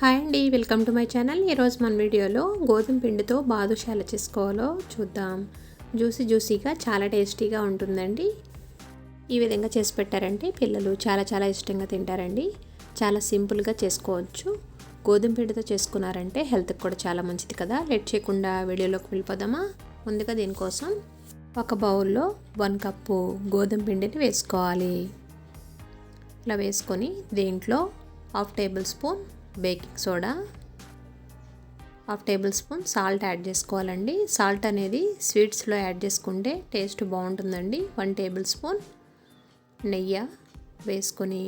Hi అండి welcome to my channel. ఈరోజు మన వీడియోలో గోధుమ పిండితో బాదుషాలు చేసుకోవాలో చూద్దాం. జ్యూసీ జ్యూసీగా చాలా టేస్టీగా ఉంటుందండి. ఈ విధంగా చేసి పెట్టారంటే పిల్లలు చాలా చాలా ఇష్టంగా తింటారండి. చాలా సింపుల్గా చేసుకోవచ్చు. గోధుమ పిండితో చేసుకున్నారంటే హెల్త్కి కూడా చాలా మంచిది కదా. లేట్ చేయకుండా వీడియోలోకి వెళ్ళిపోదామా? ముందుగా దీనికోసం ఒక బౌల్లో వన్ కప్పు గోధుమ పిండిని వేసుకోవాలి. ఇలా వేసుకొని దీంట్లో half tablespoon baking soda half tablespoon salt add చేసుకోవాలండి. సాల్ట్ అనేది స్వీట్స్లో యాడ్ చేసుకుంటే టేస్ట్ బాగుంటుందండి. వన్ టేబుల్ స్పూన్ నెయ్యి వేసుకొని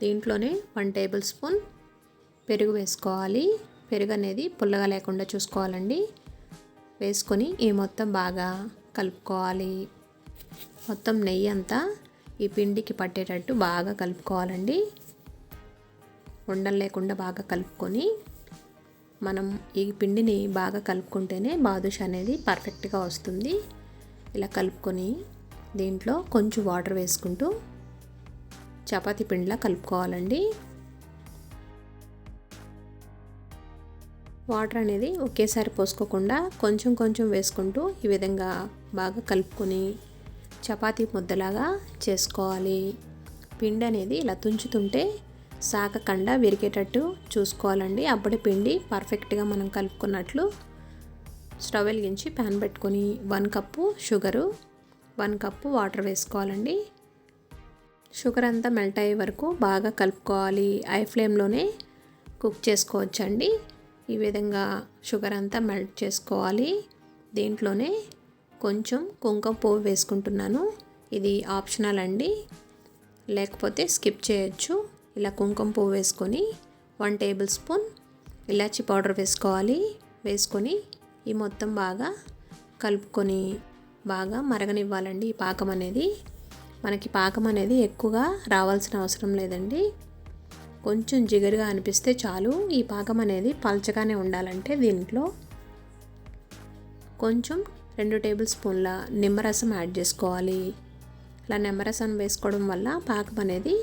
దీంట్లోనే వన్ టేబుల్ స్పూన్ పెరుగు వేసుకోవాలి. పెరుగు అనేది పుల్లగా లేకుండా చూసుకోవాలండి. వేసుకొని ఈ మొత్తం బాగా కలుపుకోవాలి. మొత్తం నెయ్యి అంతా ఈ పిండికి పట్టేటట్టు బాగా కలుపుకోవాలండి. ఉండలు లేకుండా బాగా కలుపుకొని మనం ఈ పిండిని బాగా కలుపుకుంటేనే బాదుషా అనేది పర్ఫెక్ట్గా వస్తుంది. ఇలా కలుపుకొని దీంట్లో కొంచెం వాటర్ వేసుకుంటూ చపాతీ పిండిలా కలుపుకోవాలండి. వాటర్ అనేది ఒకేసారి పోసుకోకుండా కొంచెం కొంచెం వేసుకుంటూ ఈ విధంగా బాగా కలుపుకొని చపాతీ ముద్దలాగా చేసుకోవాలి. పిండి అనేది ఇలా తుంచుతుంటే సాగకుండా విరిగేటట్టు చూసుకోవాలండి. అప్పుడే పిండి పర్ఫెక్ట్గా మనం కలుపుకున్నట్లు స్టవ్ వెలిగించి ప్యాన్ పెట్టుకొని one cup sugar one cup water వేసుకోవాలండి. షుగర్ అంతా మెల్ట్ అయ్యే వరకు బాగా కలుపుకోవాలి. ఐ ఫ్లేమ్లోనే కుక్ చేసుకోవచ్చండి. ఈ విధంగా షుగర్ అంతా మెల్ట్ చేసుకోవాలి. దీంట్లోనే కొంచెం కుంకుమ పువ్వు వేసుకుంటున్నాను. ఇది ఆప్షనల్ అండి. లేకపోతే స్కిప్ చేయొచ్చు. ఇలా కుంకుమ పువ్వు వేసుకొని వన్ టేబుల్ స్పూన్ ఇలాచి పౌడర్ వేసుకోవాలి. వేసుకొని ఈ మొత్తం బాగా కలుపుకొని బాగా మరగనివ్వాలండి ఈ పాకం అనేది. మనకి పాకం అనేది ఎక్కువగా రావాల్సిన అవసరం లేదండి. కొంచెం జిగరుగా అనిపిస్తే చాలు. ఈ పాకం అనేది పల్చగానే ఉండాలంటే దీంట్లో కొంచెం రెండు టేబుల్ స్పూన్ల నిమ్మరసం యాడ్ చేసుకోవాలి. ఇలా నిమ్మరసం వేసుకోవడం వల్ల పాకం అనేది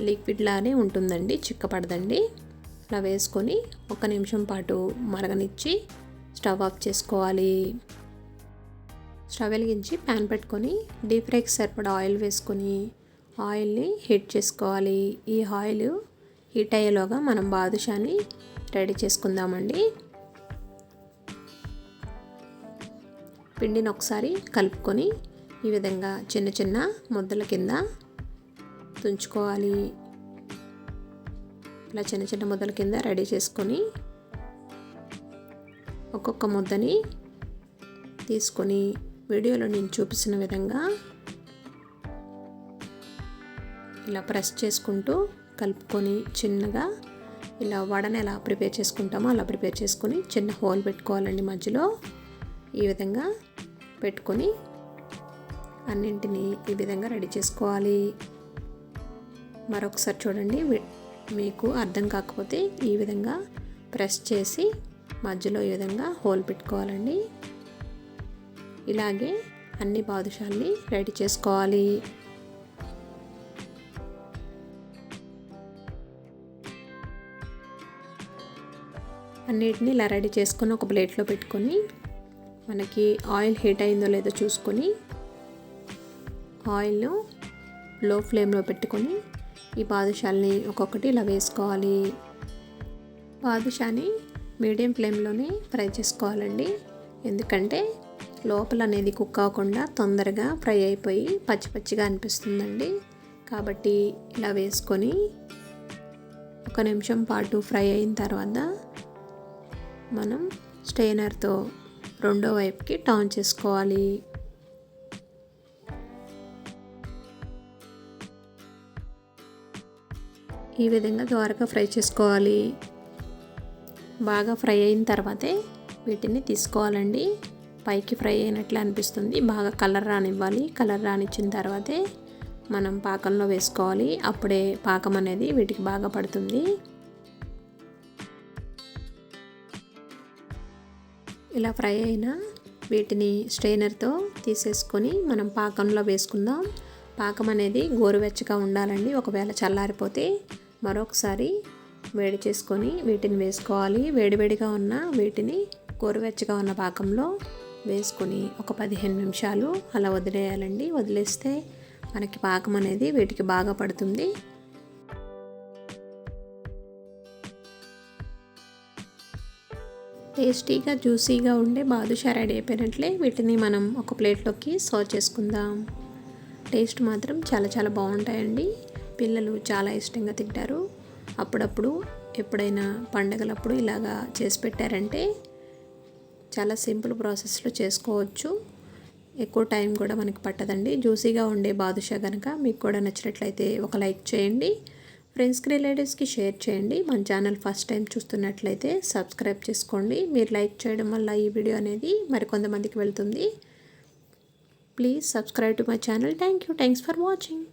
లిక్విడ్ లానే ఉంటుందండి చిక్కపడదండి. ఇలా వేసుకొని ఒక నిమిషం పాటు మరగనిచ్చి స్టవ్ ఆఫ్ చేసుకోవాలి. స్టవ్ వెలిగించి ప్యాన్ పెట్టుకొని డీప్ ఫ్రైకి సరిపడా ఆయిల్ వేసుకొని ఆయిల్ని హీట్ చేసుకోవాలి. ఈ ఆయిల్ హీట్ అయ్యేలోగా మనం బాదుషాని రెడీ చేసుకుందామండి. పిండిని ఒకసారి కలుపుకొని ఈ విధంగా చిన్న చిన్న ముద్దల కింద తుంచుకోవాలి. ఇలా చిన్న చిన్న ముద్దల కింద రెడీ చేసుకొని ఒక్కొక్క ముద్దని తీసుకొని వీడియోలో నేను చూపిస్తున్న విధంగా ఇలా ప్రెస్ చేసుకుంటూ కలుపుకొని చిన్నగా ఇలా వడని ఎలా ప్రిపేర్ చేసుకుంటామో అలా ప్రిపేర్ చేసుకొని చిన్న హోల్ పెట్టుకోవాలండి మధ్యలో. ఈ విధంగా పెట్టుకొని అన్నింటినీ ఈ విధంగా రెడీ చేసుకోవాలి. మరొకసారి చూడండి. మీకు అర్థం కాకపోతే ఈ విధంగా ప్రెస్ చేసి మధ్యలో ఈ విధంగా హోల్ పెట్టుకోవాలండి. ఇలాగే అన్ని బాదుషాల్ని రెడీ చేసుకోవాలి. అన్నిటిని ఇలా రెడీ చేసుకొని ఒక ప్లేట్లో పెట్టుకొని మనకి ఆయిల్ హీట్ అయిందో లేదో చూసుకొని ఆయిల్ను లో ఫ్లేమ్లో పెట్టుకొని ఈ బాదుషాల్ని ఒక్కొక్కటి ఇలా వేసుకోవాలి. బాదుషాని మీడియం ఫ్లేమ్లోనే ఫ్రై చేసుకోవాలండి. ఎందుకంటే లోపల అనేది కుక్ అవ్వకుండా తొందరగా ఫ్రై అయిపోయి పచ్చి పచ్చిగా అనిపిస్తుందండి. కాబట్టి ఇలా వేసుకొని ఒక నిమిషం పాటు ఫ్రై అయిన తర్వాత మనం స్టెయినర్తో రెండో వైపుకి టర్న్ చేసుకోవాలి. ఈ విధంగా ద్వారగా ఫ్రై చేసుకోవాలి. బాగా ఫ్రై అయిన తర్వాతే వీటిని తీసుకోవాలండి. పైకి ఫ్రై అయినట్లు అనిపిస్తుంది. బాగా కలర్ రానివ్వాలి. కలర్ రానిచ్చిన తర్వాతే మనం పాకంలో వేసుకోవాలి. అప్పుడే పాకం అనేది వీటికి బాగా పడుతుంది. ఇలా ఫ్రై అయిన వీటిని స్ట్రైనర్తో తీసేసుకొని మనం పాకంలో వేసుకుందాం. పాకం అనేది గోరువెచ్చగా ఉండాలండి. ఒకవేళ చల్లారిపోతే మరొకసారి వేడి చేసుకొని వీటిని వేసుకోవాలి. వేడివేడిగా ఉన్న వీటిని గోరువెచ్చగా ఉన్న పాకంలో వేసుకొని ఒక పదిహేను నిమిషాలు అలా వదిలేయాలండి. వదిలేస్తే మనకి పాకం అనేది వీటికి బాగా పడుతుంది. టేస్టీగా జ్యూసీగా ఉండే బాదుషా రెడీ అయిపోయినట్లే వీటిని మనం ఒక ప్లేట్లోకి సర్వ్ చేసుకుందాం. టేస్ట్ మాత్రం చాలా చాలా బాగుంటాయండి. పిల్లలు చాలా ఇష్టంగా తింటారు. అప్పుడప్పుడు ఎప్పుడైనా పండగలప్పుడు ఇలాగా చేసి పెట్టారంటే చాలా సింపుల్ ప్రాసెస్లో చేసుకోవచ్చు. ఎక్కువ టైం కూడా మనకి పట్టదండి. జ్యూసీగా ఉండే బాదుషా కనుక మీకు కూడా నచ్చినట్లయితే ఒక లైక్ చేయండి. ఫ్రెండ్స్కి రిలేటివ్స్కి షేర్ చేయండి. మన ఛానల్ ఫస్ట్ టైం చూస్తున్నట్లయితే సబ్స్క్రైబ్ చేసుకోండి. మీరు లైక్ చేయడం వల్ల ఈ వీడియో అనేది మరికొంతమందికి వెళ్తుంది. Please subscribe to my channel. Thank you. Thanks for watching.